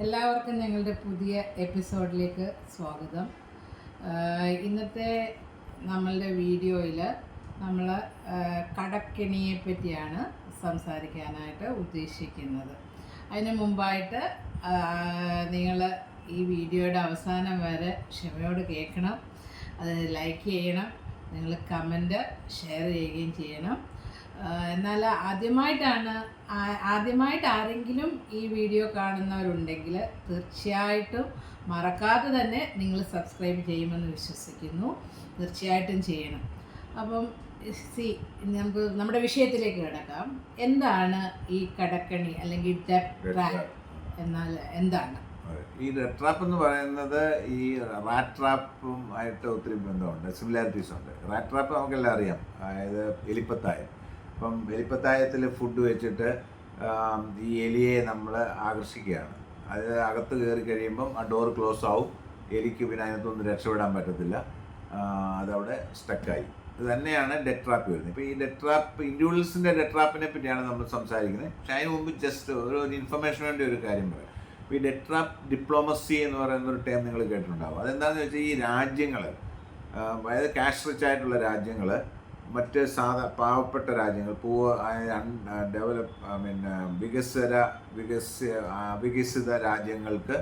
എല്ലാവർക്കും ഞങ്ങളുടെ പുതിയ എപ്പിസോഡിലേക്ക് സ്വാഗതം. ഇന്നത്തെ നമ്മളുടെ വീഡിയോയിൽ നമ്മൾ കടക്കെണിയെ പറ്റിയാണ് സംസാരിക്കാനായിട്ട് ഉദ്ദേശിക്കുന്നത്. അതിന് മുമ്പായിട്ട് നിങ്ങൾ ഈ വീഡിയോയുടെ അവസാനം വരെ ക്ഷമയോട് കേൾക്കണം. അത് ലൈക്ക് ചെയ്യണം. നിങ്ങൾ കമന്റ് ഷെയർ ചെയ്യുകയും ചെയ്യണം. എന്നാൽ ആദ്യമായിട്ടാണ് ആദ്യമായിട്ട് ആരെങ്കിലും ഈ വീഡിയോ കാണുന്നവരുണ്ടെങ്കിൽ തീർച്ചയായിട്ടും മറക്കാതെ തന്നെ നിങ്ങൾ സബ്സ്ക്രൈബ് ചെയ്യുമെന്ന് വിശ്വസിക്കുന്നു. തീർച്ചയായിട്ടും ചെയ്യണം. അപ്പം സി നമുക്ക് നമ്മുടെ വിഷയത്തിലേക്ക് കിടക്കാം. എന്താണ് ഈ കടക്കണി അല്ലെങ്കിൽ ഡെപ് ട്രാപ്പ് എന്നാൽ എന്താണ്? ഈ റെഡ് ട്രാപ്പ് എന്ന് പറയുന്നത് ഈ റാറ്റ് ട്രാപ്പും ആയിട്ട് ഒത്തിരി ബന്ധമുണ്ട്. സിമിലാരിറ്റീസ് ഉണ്ട്. റാറ്റ് ട്രാപ്പ് നമുക്കെല്ലാം അറിയാം. അതായത് എലിപ്പത്തായം. ഇപ്പം എലിപ്പത്തായത്തിൽ ഫുഡ് വെച്ചിട്ട് ഈ എലിയെ നമ്മൾ ആകർഷിക്കുകയാണ്. അത് അകത്ത് കയറി കഴിയുമ്പം ആ ഡോർ ക്ലോസ് ആവും. എലിക്ക് പിന്നെ അതിനകത്തൊന്നും രക്ഷപ്പെടാൻ പറ്റത്തില്ല. അതവിടെ സ്റ്റക്കായി ഇത് തന്നെയാണ് ഡെട്രാപ്പ് ട്രാപ്പ് വരുന്നത്. ഇപ്പോൾ ഈ ഡെട്രാപ്പ് ട്രാപ്പ് ഇൻഡിവിജ്വൽസിന്റെ ഡെറ്റ് ട്രാപ്പിനെ പറ്റിയാണ് നമ്മൾ സംസാരിക്കുന്നത്. പക്ഷേ അതിന് മുമ്പ് ജസ്റ്റ് ഒരു ഒരു ഇൻഫർമേഷൻ വേണ്ടി ഒരു കാര്യം പറയാം. ഇപ്പോൾ ഈ ഡെട്രാപ്പ് ട്രാപ്പ് ഡിപ്ലോമസി എന്ന് പറയുന്ന ഒരു ടേം നിങ്ങൾ കേട്ടിട്ടുണ്ടാവും. അതെന്താണെന്ന് വെച്ചാൽ ഈ രാജ്യങ്ങൾ അതായത് ക്യാഷ് റിച്ച് ആയിട്ടുള്ള രാജ്യങ്ങൾ മറ്റ് സാധാ പാവപ്പെട്ട രാജ്യങ്ങൾ പൂ ഡെവലപ്പ് ഐ മീൻ വികസന വികസ വികസിത രാജ്യങ്ങൾക്ക്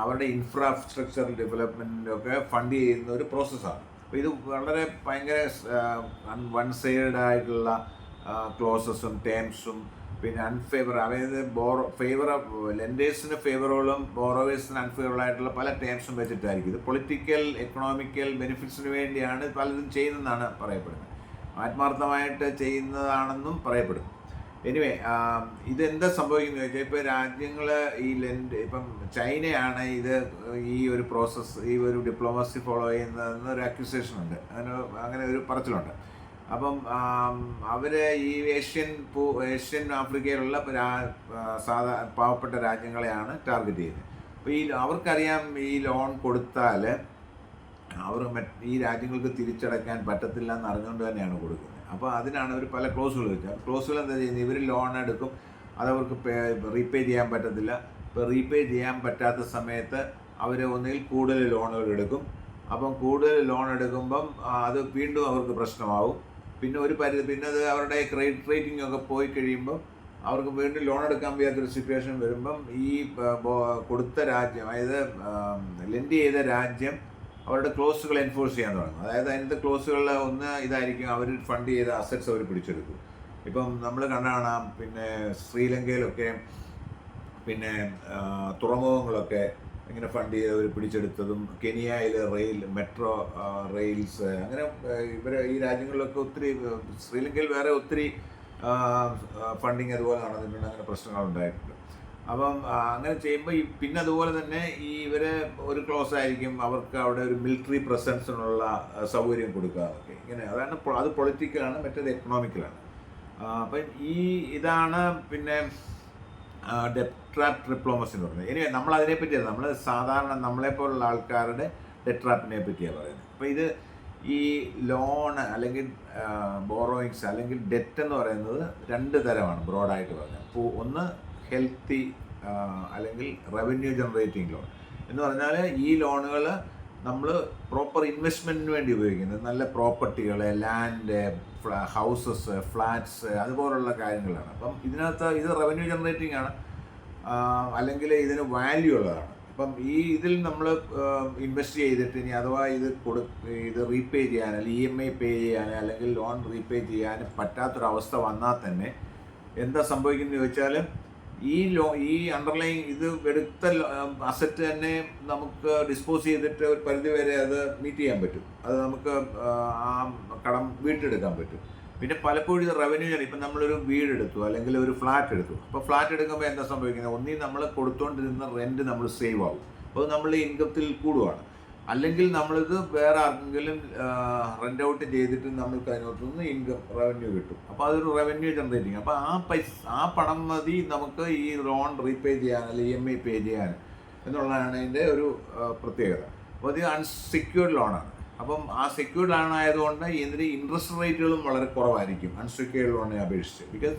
അവരുടെ ഇൻഫ്രാസ്ട്രക്ചർ ഡെവലപ്മെന്റിനൊക്കെ ഫണ്ട് ചെയ്യുന്ന ഒരു പ്രോസസ്സാണ് അപ്പോൾ ഇത് വളരെ ഭയങ്കര വൺ സൈഡ് ആയിട്ടുള്ള ക്ലോസസും ടേംസും പിന്നെ അൺഫേവർ അതായത് ബോറോ ഫേവർ ലെൻഡേഴ്സിന് ഫേവറോളും ബോറോവേഴ്സിന് അൺഫേവറബിൾ ആയിട്ടുള്ള പല ടേംസും വെച്ചിട്ടായിരിക്കും. ഇത് പൊളിറ്റിക്കൽ എക്കണോമിക്കൽ ബെനിഫിറ്റ്സിന് വേണ്ടിയാണ് പലതും ചെയ്യുന്നതെന്നാണ് പറയപ്പെടുന്നത്. ആത്മാർത്ഥമായിട്ട് ചെയ്യുന്നതാണെന്നും പറയപ്പെടും. എനിവേ ഇതെന്താ സംഭവിക്കുന്നത് ചോദിച്ചാൽ ഇപ്പോൾ രാജ്യങ്ങൾ ഈ ലെൻഡ് ഇപ്പം ചൈനയാണ് ഇത് ഈ ഒരു പ്രോസസ്സ് ഈ ഒരു ഡിപ്ലോമസി ഫോളോ ചെയ്യുന്നതെന്ന് ഒരു അക്യൂസേഷൻ ഉണ്ട്. അങ്ങനെ അങ്ങനെ ഒരു പറച്ചിലുണ്ട്. അപ്പം അവർ ഈ ഏഷ്യൻ ഏഷ്യൻ ആഫ്രിക്കയിലുള്ള സാധാ പാവപ്പെട്ട രാജ്യങ്ങളെയാണ് ടാർഗറ്റ് ചെയ്യുന്നത്. അപ്പോൾ ഈ അവർക്കറിയാം ഈ ലോൺ കൊടുത്താൽ അവർ ഈ രാജ്യങ്ങൾക്ക് തിരിച്ചടയ്ക്കാൻ പറ്റത്തില്ല എന്ന് അറിഞ്ഞുകൊണ്ട് തന്നെയാണ് കൊടുക്കുന്നത്. അപ്പോൾ അതിനാണ് അവർ പല ക്ലോസുകൾ വെച്ചത്. ക്ലോസുകൾ എന്താ ചെയ്യുന്നത്? ഇവർ ലോൺ എടുക്കും. അതവർക്ക് റീപേ ചെയ്യാൻ പറ്റത്തില്ല. ഇപ്പോൾ റീപേ ചെയ്യാൻ പറ്റാത്ത സമയത്ത് അവർ ഒന്നുകിൽ കൂടുതൽ ലോണുകൾ എടുക്കും. അപ്പം കൂടുതൽ ലോൺ എടുക്കുമ്പം അത് വീണ്ടും അവർക്ക് പ്രശ്നമാവും. പിന്നെ ഒരു പരിധി പിന്നെ അത് അവരുടെ ക്രെഡിറ്റ് റേറ്റിംഗ് ഒക്കെ പോയി കഴിയുമ്പോൾ അവർക്ക് വീണ്ടും ലോൺ എടുക്കാൻ വയ്യാത്തൊരു സിറ്റുവേഷൻ വരുമ്പം ഈ കൊടുത്ത രാജ്യം അതായത് ലെൻഡ് ചെയ്ത രാജ്യം അവരുടെ ക്ലോസുകൾ എൻഫോഴ്സ് ചെയ്യാൻ തുടങ്ങും. അതായത് അതിന്റെ ക്ലോസുകളിൽ ഒന്ന് ഇതായിരിക്കും അവർ ഫണ്ട് ചെയ്ത അസറ്റ്സ് അവർ പിടിച്ചെടുക്കും. ഇപ്പം നമ്മൾ കണ്ടാണ് പിന്നെ ശ്രീലങ്കയിലൊക്കെ പിന്നെ തുറമുഖങ്ങളൊക്കെ ഇങ്ങനെ ഫണ്ട് ചെയ്ത് അവർ പിടിച്ചെടുത്തതും കെനിയയിൽ റെയിൽ മെട്രോ റെയിൽസ് അങ്ങനെ ഇവർ ഈ രാജ്യങ്ങളിലൊക്കെ ഒത്തിരി ശ്രീലങ്കയിൽ വേറെ ഒത്തിരി ഫണ്ടിങ് അതുപോലെ നടന്നിട്ടുണ്ട് അങ്ങനെ പ്രശ്നങ്ങൾ ഉണ്ടായിട്ടുണ്ട് അപ്പം അങ്ങനെ ചെയ്യുമ്പോൾ ഈ പിന്നെ അതുപോലെ തന്നെ ഈ ഇവർ ഒരു ക്ലോസ് ആയിരിക്കും അവർക്ക് അവിടെ ഒരു മിലിറ്ററി പ്രസൻസിനുള്ള സൗകര്യം കൊടുക്കുക ഒക്കെ ഇങ്ങനെ അതാണ് അത് പൊളിറ്റിക്കലാണ് മറ്റേത് എക്കണോമിക്കലാണ് അപ്പം ഈ ഇതാണ് പിന്നെ ഡെപ്ട്രാപ്പ് ഡിപ്ലോമസി എന്ന് പറയുന്നത്. ഇനി നമ്മൾ അതിനെ പറ്റിയാണ് നമ്മൾ സാധാരണ നമ്മളെ പോലുള്ള ആൾക്കാരുടെ ഡെട്രാപ്പിനെ പറ്റിയാണ് പറയുന്നത്. അപ്പോൾ ഇത് ഈ ലോണ് അല്ലെങ്കിൽ ബോറോയിങ്സ് അല്ലെങ്കിൽ ഡെറ്റ് എന്ന് പറയുന്നത് രണ്ട് തരമാണ് ബ്രോഡായിട്ട് പറഞ്ഞത് അപ്പോൾ ഒന്ന് ഹെൽത്തി അല്ലെങ്കിൽ റവന്യൂ ജനറേറ്റിംഗ് ലോൺ എന്ന് പറഞ്ഞാൽ ഈ ലോണുകൾ നമ്മൾ പ്രോപ്പർ ഇൻവെസ്റ്റ്മെന്റിന് വേണ്ടി ഉപയോഗിക്കുന്നത് നല്ല പ്രോപ്പർട്ടികൾ ലാൻഡ് ഹൗസസ് ഫ്ലാറ്റ്സ് അതുപോലുള്ള കാര്യങ്ങളാണ്. അപ്പം ഇതിനകത്ത് ഇത് റവന്യൂ ജനറേറ്റിംഗ് ആണ്. അല്ലെങ്കിൽ ഇതിന് വാല്യൂ ഉള്ളതാണ്. അപ്പം ഈ ഇതിൽ നമ്മൾ ഇൻവെസ്റ്റ് ചെയ്തിട്ട് ഇനി അഥവാ ഇത് കൊടു ഇത് റീപേ ചെയ്യാൻ അല്ലെങ്കിൽ ഇ എം ഐ പേ ചെയ്യാൻ അല്ലെങ്കിൽ ലോൺ റീപേ ചെയ്യാൻ പറ്റാത്തൊരവസ്ഥ വന്നാൽ തന്നെ എന്താ സംഭവിക്കുന്നത് ചോദിച്ചാൽ ഈ ലോ ഈ അണ്ടർലൈൻ ഇത് എടുത്ത അസറ്റ് തന്നെ നമുക്ക് ഡിസ്പോസ് ചെയ്തിട്ട് ഒരു പരിധി വരെ അത് മീറ്റ് ചെയ്യാൻ പറ്റും. അത് നമുക്ക് ആ, കടം വീട്ടിലെടുക്കാൻ പറ്റും. പിന്നെ പലപ്പോഴും ഇത് റവന്യൂ ഇപ്പം നമ്മളൊരു വീടെടുത്തു അല്ലെങ്കിൽ ഒരു ഫ്ലാറ്റ് എടുത്തു. അപ്പോൾ ഫ്ലാറ്റ് എടുക്കുമ്പോൾ എന്താ സംഭവിക്കുന്നത്? ഒന്നീ നമ്മൾ കൊടുത്തുകൊണ്ടിരുന്ന റെന്റ് നമ്മൾ സേവ് ആവും. അപ്പോൾ നമ്മൾ ഇൻകത്തിൽ കൂടുവാണ്. അല്ലെങ്കിൽ നമ്മളിത് വേറെ ആർക്കെങ്കിലും റെന്റ് ഔട്ട് ചെയ്തിട്ട് നമ്മൾക്ക് അതിനകത്ത് നിന്ന് ഇൻകം റവന്യൂ കിട്ടും. അപ്പോൾ അതൊരു റവന്യൂ ജനറേറ്റിംഗ് അപ്പോൾ ആ പൈസ ആ പണം മതി നമുക്ക് ഈ ലോൺ റീപേ ചെയ്യാൻ അല്ലെങ്കിൽ ഇ എം ഐ പേ ചെയ്യാൻ എന്നുള്ളതാണ് അതിന്റെ ഒരു പ്രത്യേകത. അപ്പോൾ ഇത് അൺസെക്യൂർഡ് ലോണാണ് അപ്പം ആ സെക്യൂർഡ് ലോൺ ആയതുകൊണ്ട് ഇതിന്റെ ഇൻട്രസ്റ്റ് റേറ്റുകളും വളരെ കുറവായിരിക്കും. അൺസെക്യൂർഡ് ലോണിനെ അപേക്ഷിച്ച്. ബിക്കോസ്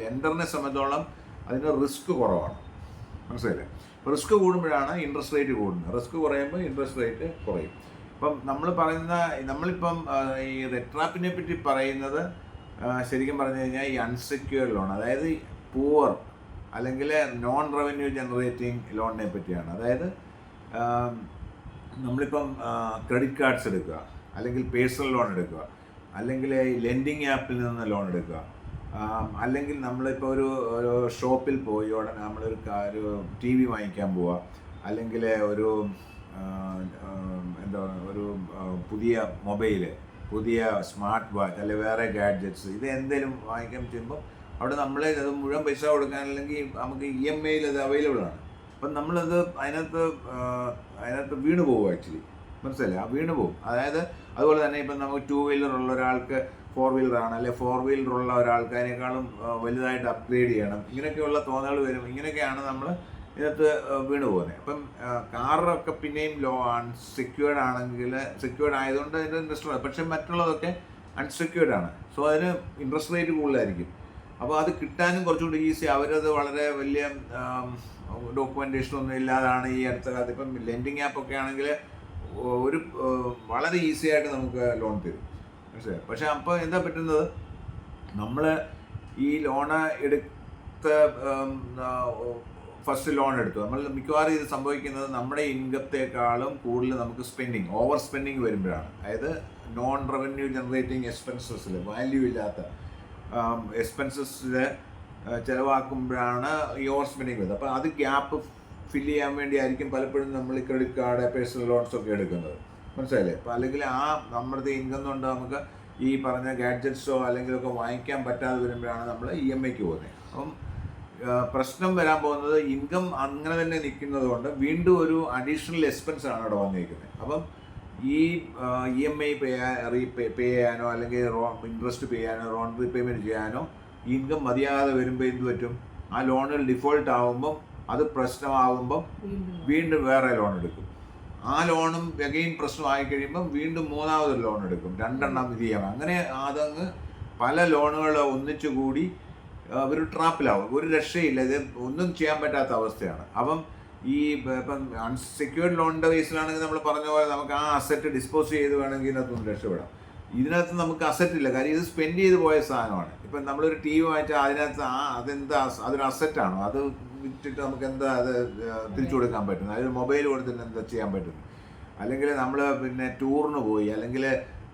ലെൻഡറിനെ സംബന്ധിച്ചോളം അതിന്റെ റിസ്ക് കുറവാണ്. മനസ്സിലായില്ലേ? റിസ്ക് കൂടുമ്പോഴാണ് ഇൻട്രസ്റ്റ് റേറ്റ് കൂടുന്നത്. റിസ്ക് കുറയുമ്പോൾ ഇൻട്രസ്റ്റ് റേറ്റ് കുറയും. ഇപ്പം നമ്മൾ പറയുന്ന നമ്മളിപ്പം ഈ റെട്രാപ്പിനെ പറ്റി പറയുന്നത് ശരിക്കും പറഞ്ഞു കഴിഞ്ഞാൽ ഈ അൺസെക്യൂർഡ് ലോൺ അതായത് പൂവർ അല്ലെങ്കിൽ നോൺ റവന്യൂ ജനറേറ്റിംഗ് ലോണിനെ പറ്റിയാണ്. അതായത് നമ്മളിപ്പം ക്രെഡിറ്റ് കാർഡ്സ് എടുക്കുക അല്ലെങ്കിൽ പേഴ്സണൽ ലോൺ എടുക്കുക അല്ലെങ്കിൽ ലെൻഡിങ് ആപ്പിൽ നിന്ന് ലോൺ എടുക്കുക. അല്ലെങ്കിൽ നമ്മളിപ്പോൾ ഒരു ഒരു ഷോപ്പിൽ പോയി ഉടനെ നമ്മളൊരു ഒരു ടി വി വാങ്ങിക്കാൻ പോവുക അല്ലെങ്കിൽ ഒരു എന്താ ഒരു പുതിയ മൊബൈൽ പുതിയ സ്മാർട്ട് വാച്ച് അല്ലെങ്കിൽ വേറെ ഗാഡ്ജറ്റ്സ് ഇത് എന്തെങ്കിലും വാങ്ങിക്കാൻ ചെയ്യുമ്പോൾ അവിടെ നമ്മൾ അത് മുഴുവൻ പൈസ കൊടുക്കാൻ അല്ലെങ്കിൽ നമുക്ക് ഇ എം ഐയിൽ അത് അവൈലബിൾ ആണ്. അപ്പം നമ്മളത് അതിനകത്ത് അതിനകത്ത് വീണ് പോകും ആക്ച്വലി മനസ്സിലായി വീണ് പോകും അതായത് അതുപോലെ തന്നെ ഇപ്പം നമുക്ക് ടൂ വീലർ ഉള്ള ഒരാൾക്ക് ഫോർ വീലറാണ് അല്ലെ ഫോർ വീലറുള്ള ഒരാൾക്കാരെക്കാളും വലുതായിട്ട് അപ്ഗ്രേഡ് ചെയ്യണം. ഇങ്ങനെയൊക്കെയുള്ള തോന്നലുകൾ വരും. ഇങ്ങനെയൊക്കെയാണ് നമ്മൾ ഇതിനകത്ത് വീണ് പോകുന്നത് അപ്പം കാറൊക്കെ പിന്നെയും ലോ അൺസെക്യൂർഡ് ആണെങ്കിൽ സെക്യൂർഡ് ആയതുകൊണ്ട് അതിന്റെ ഇൻട്രസ്റ്റ് പക്ഷെ മറ്റുള്ളതൊക്കെ അൺസെക്യൂർഡ് ആണ്. സോ അതിന് ഇൻട്രസ്റ്റ് റേറ്റ് കൂടുതലായിരിക്കും. അപ്പോൾ അത് കിട്ടാനും കുറച്ചുകൂടി ഈസി അവരത് വളരെ വലിയ ഡോക്യുമെന്റേഷൻ ഒന്നും ഇല്ലാതാണ് ഈ അടുത്ത കാലത്ത്. ഇപ്പം ലെൻഡിങ് ആപ്പൊക്കെ ആണെങ്കിൽ ഒരു വളരെ ഈസി ആയിട്ട് നമുക്ക് ലോൺ തരും. മനസ്സിലായോ? പക്ഷെ അപ്പോൾ എന്താ പറ്റുന്നത്? നമ്മൾ ഈ ലോണ് എടുത്ത ഫസ്റ്റ് ലോൺ എടുത്തു. നമ്മൾ മിക്കവാറും ഇത് സംഭവിക്കുന്നത് നമ്മുടെ ഇൻകത്തേക്കാളും കൂടുതൽ നമുക്ക് സ്പെൻഡിങ് ഓവർ സ്പെൻഡിങ് വരുമ്പോഴാണ്. അതായത് നോൺ റവന്യൂ ജനറേറ്റിംഗ് എക്സ്പെൻസസിൽ വാല്യൂ ഇല്ലാത്ത എക്സ്പെൻസസിൽ ചിലവാക്കുമ്പോഴാണ് ഈ ഓവർ സ്പെൻഡിങ് വരുന്നത്. അപ്പോൾ അത് ഗ്യാപ്പ് ഫില്ല് ചെയ്യാൻ വേണ്ടി ആയിരിക്കും പലപ്പോഴും നമ്മൾ ക്രെഡിറ്റ് കാർഡ് പേഴ്സണൽ ലോൺസ് ഒക്കെ എടുക്കുന്നത്. മനസ്സിലായില്ലേ? അപ്പോൾ അല്ലെങ്കിൽ ആ നമ്മുടെ ഇൻകം കൊണ്ട് നമുക്ക് ഈ പറഞ്ഞ ഗാഡ്ജറ്റ്സോ അല്ലെങ്കിൽ ഒക്കെ വാങ്ങിക്കാൻ പറ്റാതെ വരുമ്പോഴാണ് നമ്മൾ ഇ എം ഐക്ക് പോകുന്നത് അപ്പം പ്രശ്നം വരാൻ പോകുന്നത് ഇൻകം അങ്ങനെ തന്നെ നിൽക്കുന്നത് കൊണ്ട് വീണ്ടും ഒരു അഡീഷണൽ എക്സ്പെൻസ് ആണ് അവിടെ വന്നിരിക്കുന്നത് അപ്പം ഈ E M I pay repay pay ചെയ്യാനോ അല്ലെങ്കിൽ ഇൻട്രസ്റ്റ് പേ ചെയ്യാനോ ലോൺ റീപേയ്മെന്റ് ചെയ്യാനോ ഇൻകം മതിയാതെ വരുമ്പോൾ എന്ത് പറ്റും? ആ ലോണിൽ ഡിഫോൾട്ട് ആകുമ്പം അത് പ്രശ്നമാകുമ്പം വീണ്ടും വേറെ ലോൺ എടുക്കും. ആ ലോണും എഗെയിൻ പ്രശ്നമായി കഴിയുമ്പം വീണ്ടും മൂന്നാമതൊരു ലോൺ എടുക്കും. രണ്ടെണ്ണം ഇത് അങ്ങനെ അതങ്ങ് പല ലോണുകൾ ഒന്നിച്ചു കൂടി ഒരു ട്രാപ്പിലാവും ഒരു രക്ഷയില്ല. ഇത് ഒന്നും ചെയ്യാൻ പറ്റാത്ത അവസ്ഥയാണ്. അപ്പം ഈ ഇപ്പം അൺസെക്യൂർഡ് ലോണിന്റെ കേസിലാണെങ്കിൽ നമ്മൾ പറഞ്ഞ പോലെ നമുക്ക് ആ അസറ്റ് ഡിസ്പോസ് ചെയ്ത് വേണമെങ്കിൽ ഇതിനകത്തൊന്ന് രക്ഷപ്പെടാം. ഇതിനകത്ത് നമുക്ക് അസറ്റ് ഇല്ല. കാര്യം ഇത് സ്പെൻഡ് ചെയ്ത് പോയ സാധനമാണ്. ഇപ്പം നമ്മളൊരു ടി വി വാങ്ങിച്ചാൽ അതിനകത്ത് ആ അതെന്താ അതൊരു അസറ്റാണോ അത് വിറ്റിട്ട് നമുക്ക് എന്താ അത് തിരിച്ചു കൊടുക്കാൻ പറ്റുന്നത്? അതൊരു മൊബൈൽ കൊടുത്തിട്ട് എന്താ ചെയ്യാൻ പറ്റുന്നത്? അല്ലെങ്കിൽ നമ്മൾ പിന്നെ ടൂറിന് പോയി അല്ലെങ്കിൽ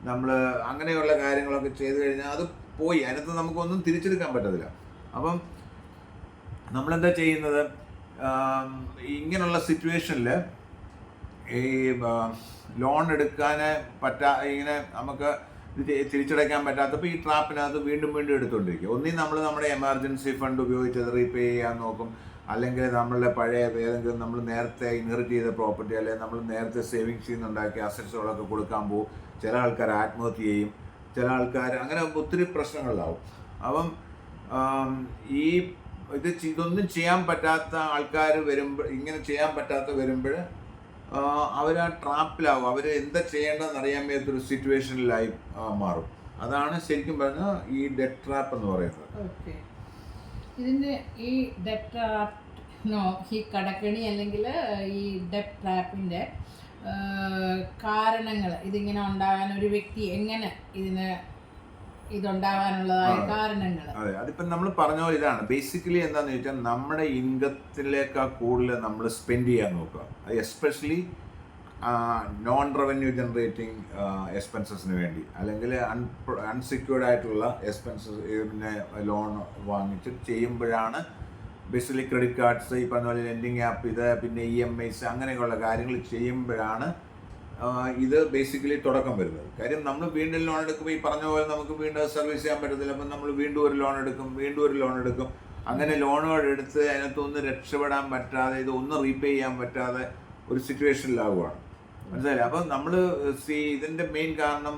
നമ്മൾ അങ്ങനെയുള്ള കാര്യങ്ങളൊക്കെ ചെയ്തു കഴിഞ്ഞാൽ അത് പോയി. അതിനകത്ത് നമുക്കൊന്നും തിരിച്ചെടുക്കാൻ പറ്റത്തില്ല. അപ്പം നമ്മളെന്താ ചെയ്യുന്നത്? ഇങ്ങനെയുള്ള സിറ്റുവേഷനിൽ ഈ ലോൺ എടുക്കാൻ പറ്റാ ഇങ്ങനെ നമുക്ക് ഇത് തിരിച്ചടയ്ക്കാൻ പറ്റാത്തപ്പോൾ ഈ ട്രാപ്പിനകത്ത് വീണ്ടും വീണ്ടും എടുത്തുകൊണ്ടിരിക്കും ഒന്നീ നമ്മൾ നമ്മുടെ എമർജൻസി ഫണ്ട് ഉപയോഗിച്ച് അത് റീപേ ചെയ്യാൻ നോക്കും. അല്ലെങ്കിൽ നമ്മളുടെ പഴയ ഏതെങ്കിലും നമ്മൾ നേരത്തെ ഇൻഹെറിറ്റ് ചെയ്ത പ്രോപ്പർട്ടി അല്ലെങ്കിൽ നമ്മൾ നേരത്തെ സേവിങ്സ് ചെയ്യുന്നുണ്ടാക്കിയ അസറ്റ്സുകളൊക്കെ കൊടുക്കാൻ പോകും ചില ആൾക്കാർ ആത്മഹത്യ ചെയ്യും. ചില ആൾക്കാർ അങ്ങനെ ഒത്തിരി പ്രശ്നങ്ങളിലാവും. അപ്പം ഈ ഇത് ഇതൊന്നും ചെയ്യാൻ പറ്റാത്ത ആൾക്കാർ വരുമ്പോൾ ഇങ്ങനെ ചെയ്യാൻ പറ്റാത്ത വരുമ്പോൾ അവർ ആ ട്രാപ്പിലാവും. അവർ എന്താ ചെയ്യേണ്ടതെന്ന് അറിയാൻ മേത്തൊരു സിറ്റുവേഷനിലായി മാറും. അതാണ് ശരിക്കും പറഞ്ഞാൽ ഈ ഡെഡ് ട്രാപ്പ് എന്ന് പറയുന്നത്. ഇതിന്റെ ഈ ഡെറ്റ് ട്രാപ്പ് ഈ കടക്കണി അല്ലെങ്കിൽ ഈ ഡെറ്റ് ട്രാപ്പിന്റെ കാരണങ്ങൾ ഇതിങ്ങനെ ഉണ്ടാകാൻ ഒരു വ്യക്തി എങ്ങനെ ഇതിന് ഇതുണ്ടാകാനുള്ളതായ ആ. കാരണങ്ങൾ അതെ അതിപ്പം നമ്മൾ പറഞ്ഞ പോലെ ഇതാണ്. ബേസിക്കലി എന്താന്ന് ചോദിച്ചാൽ നമ്മുടെ ഇൻകത്തിലേക്കാ കൂടുതൽ നമ്മൾ സ്പെൻഡ് ചെയ്യാൻ നോക്കുക. അത് എസ്പെഷ്യലി നോൺ റവന്യൂ ജനറേറ്റിംഗ് എക്സ്പെൻസസിന് വേണ്ടി. അല്ലെങ്കിൽ അൺ അൺസെക്യൂർഡ് ആയിട്ടുള്ള എക്സ്പെൻസസ് പിന്നെ ലോൺ വാങ്ങിച്ച് ചെയ്യുമ്പോഴാണ് ബേസിക്കലി ക്രെഡിറ്റ് കാർഡ്സ് ഈ പറഞ്ഞ പോലെ ലെൻഡിങ് ആപ്പ് ഇത് പിന്നെ ഇ എം ഐസ് അങ്ങനെയൊക്കെയുള്ള കാര്യങ്ങൾ ചെയ്യുമ്പോഴാണ് ഇത് ബേസിക്കലി തുടക്കം വരുന്നത്. കാര്യം നമ്മൾ വീണ്ടും ലോൺ എടുക്കുമ്പോൾ ഈ പറഞ്ഞ പോലെ നമുക്ക് വീണ്ടും സർവീസ് ചെയ്യാൻ പറ്റത്തില്ല. അപ്പം നമ്മൾ വീണ്ടും ഒരു ലോൺ എടുക്കും വീണ്ടും ഒരു ലോൺ എടുക്കും. അങ്ങനെ ലോണുകൾ എടുത്ത് അതിനകത്തൊന്ന് രക്ഷപ്പെടാൻ പറ്റാതെ ഇത് ഒന്ന് റീപേ ചെയ്യാൻ പറ്റാതെ ഒരു സിറ്റുവേഷനിലാവുകയാണ് മനസ്സിലായില്ലേ? അപ്പം നമ്മൾ സി ഇതിന്റെ മെയിൻ കാരണം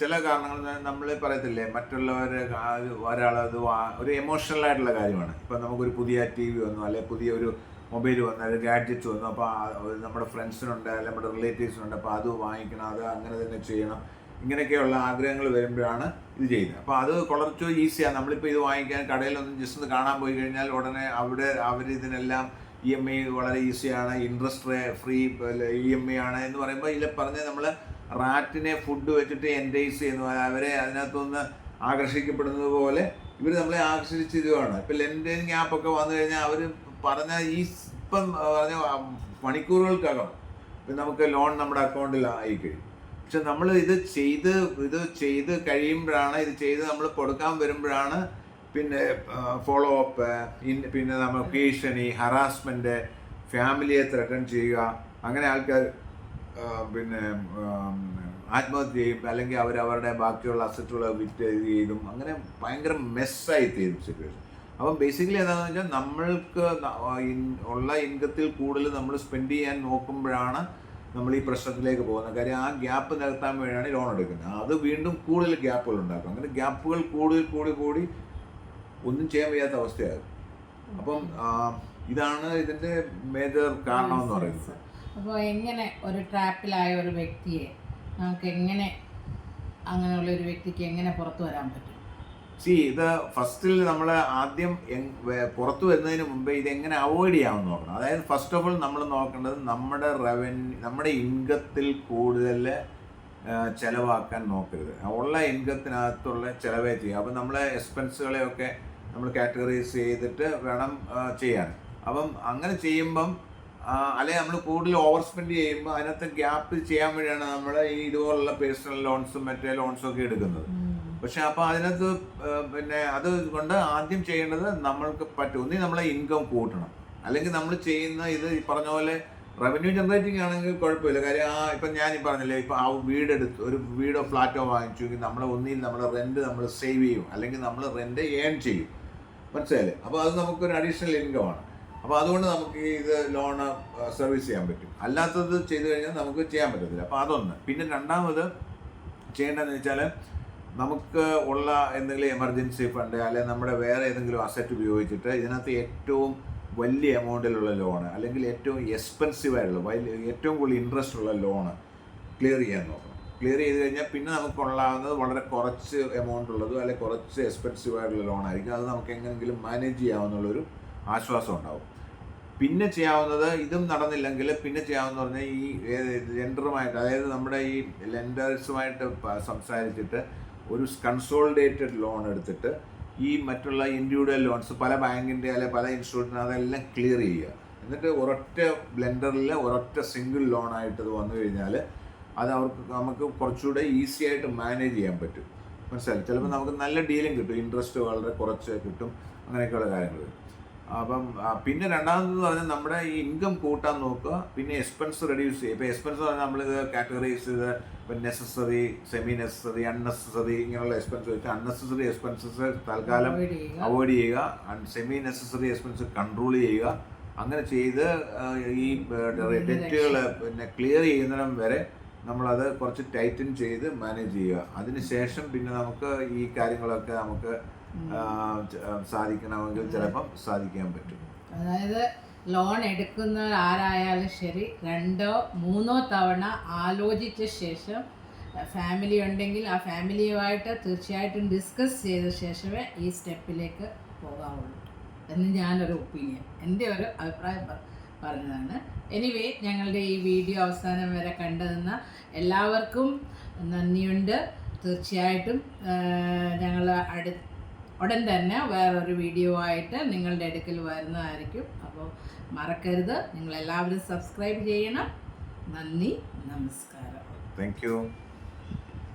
ചില കാരണങ്ങൾ നമ്മൾ പറയത്തില്ലേ? മറ്റുള്ളവരെ ഒരാളത് ഒരു എമോഷണൽ ആയിട്ടുള്ള കാര്യമാണ്. ഇപ്പം നമുക്കൊരു പുതിയ ടി വി വന്നു അല്ലെങ്കിൽ പുതിയ ഒരു മൊബൈൽ വന്നു അല്ലെങ്കിൽ ഗാഡ്ജറ്റ്സ് വന്നു. അപ്പോൾ നമ്മുടെ ഫ്രണ്ട്സിനുണ്ട് അല്ലെങ്കിൽ നമ്മുടെ റിലേറ്റീവ്സിനുണ്ട്. അപ്പോൾ അത് വാങ്ങിക്കണം അത് അങ്ങനെ തന്നെ ചെയ്യണം. ഇങ്ങനെയൊക്കെയുള്ള ആഗ്രഹങ്ങൾ വരുമ്പോഴാണ് ഇത് ചെയ്യുന്നത്. അപ്പോൾ അത് കുളർച്ചോ ഈസിയാണ് നമ്മളിപ്പോൾ ഇത് വാങ്ങിക്കാൻ കടയിലൊന്നും ജസ്റ്റ് ഒന്ന് കാണാൻ പോയി കഴിഞ്ഞാൽ ഉടനെ അവിടെ അവർ ഇതിനെല്ലാം ഇ എം ഐ വളരെ ഈസിയാണ് interest free E M I ആണ് എന്ന് പറയുമ്പോൾ ഇതിൽ പറഞ്ഞ് നമ്മൾ റാറ്റിനെ ഫുഡ് വെച്ചിട്ട് എന്റൈസ് ചെയ്യുന്നു. അവരെ അതിനകത്തുനിന്ന് ആകർഷിക്കപ്പെടുന്നത് പോലെ ഇവർ നമ്മളെ ആകർഷിച്ചിരുവാണ് ഇപ്പം ലെൻഡിങ് ആപ്പൊക്കെ വന്നു കഴിഞ്ഞാൽ അവർ പറഞ്ഞ ഈ ഇപ്പം പറഞ്ഞ മണിക്കൂറുകൾക്കകം നമുക്ക് ലോൺ നമ്മുടെ അക്കൗണ്ടിൽ ആയി കഴിയും. പക്ഷെ നമ്മൾ ഇത് ചെയ്ത് ഇത് ചെയ്ത് കഴിയുമ്പോഴാണ് ഇത് ചെയ്ത് നമ്മൾ കൊടുക്കാൻ വരുമ്പോഴാണ് പിന്നെ ഫോളോ അപ്പ് പിന്നെ നമ്മൾ ഭീഷണി ഹറാസ്മെന്റ് ഫാമിലിയെ ത്രട്ടൺ ചെയ്യുക. അങ്ങനെ ആൾക്കാർ പിന്നെ ആത്മഹത്യ ചെയ്യും. അല്ലെങ്കിൽ അവർ അവരുടെ ബാക്കിയുള്ള അസറ്റുകൾ വിറ്റ് ചെയ്തും അങ്ങനെ ഭയങ്കര മെസ്സായി തീരും സിറ്റുവേഷൻ അപ്പം ബേസിക്കലി എന്താണെന്ന് വെച്ചാൽ നമ്മൾക്ക് ഉള്ള ഇൻകത്തിൽ കൂടുതൽ നമ്മൾ സ്പെൻഡ് ചെയ്യാൻ നോക്കുമ്പോഴാണ് നമ്മൾ ഈ പ്രശ്നത്തിലേക്ക് പോകുന്നത്. കാര്യം ആ ഗ്യാപ്പ് നികത്താൻ വേണ്ടിയാണ് ലോൺ എടുക്കുന്നത്. അത് വീണ്ടും കൂടുതൽ ഗ്യാപ്പുകൾ ഉണ്ടാക്കും. അങ്ങനെ ഗ്യാപ്പുകൾ കൂടുതൽ കൂടി കൂടി ഒന്നും ചെയ്യാൻ വയ്യാത്ത അവസ്ഥയാകും. അപ്പം ഇതാണ് ഇതിന്റെ മേജർ കാരണം എന്ന് പറയുന്നത്. അപ്പോൾ എങ്ങനെ ഒരു ട്രാപ്പിലായ ഒരു വ്യക്തിയെ നമുക്ക് എങ്ങനെ അങ്ങനെയുള്ള ഒരു വ്യക്തിക്ക് എങ്ങനെ പുറത്തു വരാൻ പറ്റും? സി ഇത് ഫസ്റ്റിൽ നമ്മൾ ആദ്യം പുറത്തു വരുന്നതിന് മുമ്പേ ഇത് എങ്ങനെ അവോയ്ഡ് ചെയ്യാമെന്ന് നോക്കണം. അതായത് ഫസ്റ്റ് ഓഫ് ഓൾ നമ്മൾ നോക്കേണ്ടത് നമ്മുടെ റവന്യൂ നമ്മുടെ ഇൻകത്തിൽ കൂടുതൽ ചിലവാക്കാൻ നോക്കരുത്. ഉള്ള ഇൻകത്തിനകത്തുള്ള ചിലവേ ചെയ്യുക. അപ്പം നമ്മളെ എക്സ്പെൻസുകളെയൊക്കെ നമ്മൾ കാറ്റഗറൈസ് ചെയ്തിട്ട് വേണം ചെയ്യാൻ. അപ്പം അങ്ങനെ ചെയ്യുമ്പം അല്ലെങ്കിൽ അല്ലെ നമ്മൾ കൂടുതൽ ഓവർ സ്പെൻഡ് ചെയ്യുമ്പോൾ അതിനകത്ത് ഗ്യാപ്പ് ചെയ്യാൻ വേണ്ടിയാണ് നമ്മൾ ഈ ഇതുപോലുള്ള പേഴ്സണൽ ലോൺസും മറ്റേ ലോൺസും ഒക്കെ എടുക്കുന്നത്. പക്ഷെ അപ്പൊ അതിനകത്ത് പിന്നെ അത് കൊണ്ട് ആദ്യം ചെയ്യേണ്ടത് നമ്മൾക്ക് പറ്റും. ഒന്നി നമ്മളെ ഇൻകം കൂട്ടണം. അല്ലെങ്കിൽ നമ്മൾ ചെയ്യുന്ന ഇത് ഈ പറഞ്ഞ പോലെ റവന്യൂ ജനറേറ്റിംഗ് ആണെങ്കിൽ കുഴപ്പമില്ല. കാര്യം ആ ഇപ്പം ഞാൻ ഈ പറഞ്ഞില്ലേ ഇപ്പം ആ വീടെടുത്ത് ഒരു വീടോ ഫ്ലാറ്റോ വാങ്ങിച്ചു നമ്മളെ ഒന്നിൽ നമ്മുടെ റെന്റ് നമ്മൾ സേവ് ചെയ്യും. അല്ലെങ്കിൽ നമ്മൾ റെന്റ് ഏൺ ചെയ്യും. മനസ്സിലായില്ലേ? അപ്പോൾ അത് നമുക്കൊരു അഡീഷണൽ ഇൻകം ആണ്. അപ്പോൾ അതുകൊണ്ട് നമുക്ക് ഇത് ലോൺ സർവീസ് ചെയ്യാൻ പറ്റും. അല്ലാത്തത് ചെയ്തു കഴിഞ്ഞാൽ നമുക്ക് ചെയ്യാൻ പറ്റത്തില്ല. അപ്പോൾ അതൊന്ന്. പിന്നെ രണ്ടാമത് ചെയ്യേണ്ടതെന്ന് വെച്ചാൽ നമുക്ക് ഉള്ള എന്തെങ്കിലും എമർജൻസി ഫണ്ട് അല്ലെങ്കിൽ നമ്മുടെ വേറെ ഏതെങ്കിലും അസറ്റ് ഉപയോഗിച്ചിട്ട് ഇതിനകത്ത് ഏറ്റവും വലിയ എമൗണ്ടിലുള്ള ലോണ് അല്ലെങ്കിൽ ഏറ്റവും എക്സ്പെൻസീവ് ആയിട്ടുള്ള ഏറ്റവും കൂടുതൽ ഇൻട്രസ്റ്റ് ഉള്ള ലോണ് ക്ലിയർ ചെയ്യാൻ നോക്കണം. ക്ലിയർ ചെയ്ത് കഴിഞ്ഞാൽ പിന്നെ നമുക്ക് ഉള്ളാവുന്നത് വളരെ കുറച്ച് എമൗണ്ട് ഉള്ളതും അല്ലെങ്കിൽ കുറച്ച് എക്സ്പെൻസീവ് ആയിട്ടുള്ള ലോണായിരിക്കും അത് നമുക്ക് എങ്ങനെയെങ്കിലും മാനേജ് ചെയ്യാവുന്നുള്ളൊരു ആശ്വാസം ഉണ്ടാവും. പിന്നെ ചെയ്യാവുന്നത് ഇതും നടന്നില്ലെങ്കിൽ പിന്നെ ചെയ്യാവുന്ന പറഞ്ഞാൽ ഈ ലെൻഡറുമായിട്ട് അതായത് നമ്മുടെ ഈ ലെൻഡേഴ്സുമായിട്ട് സംസാരിച്ചിട്ട് ഒരു കൺസോളിഡേറ്റഡ് ലോൺ എടുത്തിട്ട് ഈ മറ്റുള്ള ഇൻഡിവിജ്വൽ ലോൺസ് പല ബാങ്കിന്റെ അല്ലെങ്കിൽ പല ഇൻസ്റ്റിറ്റ്യൂട്ടിന് അതെല്ലാം ക്ലിയർ ചെയ്യുക. എന്നിട്ട് ഒരൊറ്റ ബ്ലെൻഡറിൽ ഒരൊറ്റ സിംഗിൾ ലോൺ ആയിട്ട് ഇത് വന്നു കഴിഞ്ഞാൽ അത് അവർക്ക് നമുക്ക് കുറച്ചുകൂടെ ഈസി ആയിട്ട് മാനേജ് ചെയ്യാൻ പറ്റും. മനസ്സിലായി? ചിലപ്പോൾ നമുക്ക് നല്ല ഡീലും കിട്ടും. ഇൻട്രസ്റ്റ് വളരെ കുറച്ച് കിട്ടും. അങ്ങനെയൊക്കെയുള്ള കാര്യങ്ങൾ അപ്പം പിന്നെ രണ്ടാമതെന്ന് പറഞ്ഞാൽ നമ്മുടെ ഈ ഇൻകം കൂട്ടാൻ നോക്കുക. പിന്നെ എക്സ്പെൻസ് റെഡ്യൂസ് ചെയ്യുക. ഇപ്പോൾ എക്സ്പെൻസ് പറഞ്ഞാൽ നമ്മളിത് കാറ്റഗറൈസ് ചെയ്ത് ഇപ്പം നെസസറി സെമി നെസസറി അൺനെസസറി ഇങ്ങനെയുള്ള എക്സ്പെൻസ് വെച്ച് അൺനെസസറി എക്സ്പെൻസസ് തൽക്കാലം. അവോയ്ഡ് ചെയ്യുക. സെമി നെസസറി എക്സ്പെൻസ് കൺട്രോൾ ചെയ്യുക. അങ്ങനെ ചെയ്ത് ഈ ഡെറ്റുകൾ പിന്നെ ക്ലിയർ ചെയ്യുന്നിടം വരെ നമ്മളത് കുറച്ച് ടൈറ്റൻ ചെയ്ത് മാനേജ് ചെയ്യുക. അതിനുശേഷം പിന്നെ നമുക്ക് ഈ കാര്യങ്ങളൊക്കെ നമുക്ക് സാധിക്കണമെങ്കിൽ ചിലപ്പം സാധിക്കാൻ പറ്റും. അതായത് ലോൺ എടുക്കുന്ന ആരായാലും ശരി രണ്ടോ മൂന്നോ തവണ ആലോചിച്ച ശേഷം ഫാമിലി ഉണ്ടെങ്കിൽ ആ ഫാമിലിയുമായിട്ട് തീർച്ചയായിട്ടും ഡിസ്കസ് ചെയ്ത ശേഷമേ ഈ സ്റ്റെപ്പിലേക്ക് പോകാവുള്ളൂ എന്ന് ഞാനൊരു ഒപ്പീനിയൻ എന്റെ ഒരു അഭിപ്രായം പറഞ്ഞതാണ്. എനിവേ ഞങ്ങളുടെ ഈ വീഡിയോ അവസാനം വരെ കണ്ടതെന്ന എല്ലാവർക്കും നന്ദിയുണ്ട്. തീർച്ചയായിട്ടും ഞങ്ങൾ അടു ഉടൻ തന്നെ വേറൊരു വീഡിയോ ആയിട്ട് നിങ്ങളുടെ അടുക്കൽ വരുന്നതായിരിക്കും. അപ്പോൾ മറക്കരുത്. നിങ്ങളെല്ലാവരും സബ്സ്ക്രൈബ് ചെയ്യണം. നന്ദി നമസ്കാരം. Thank you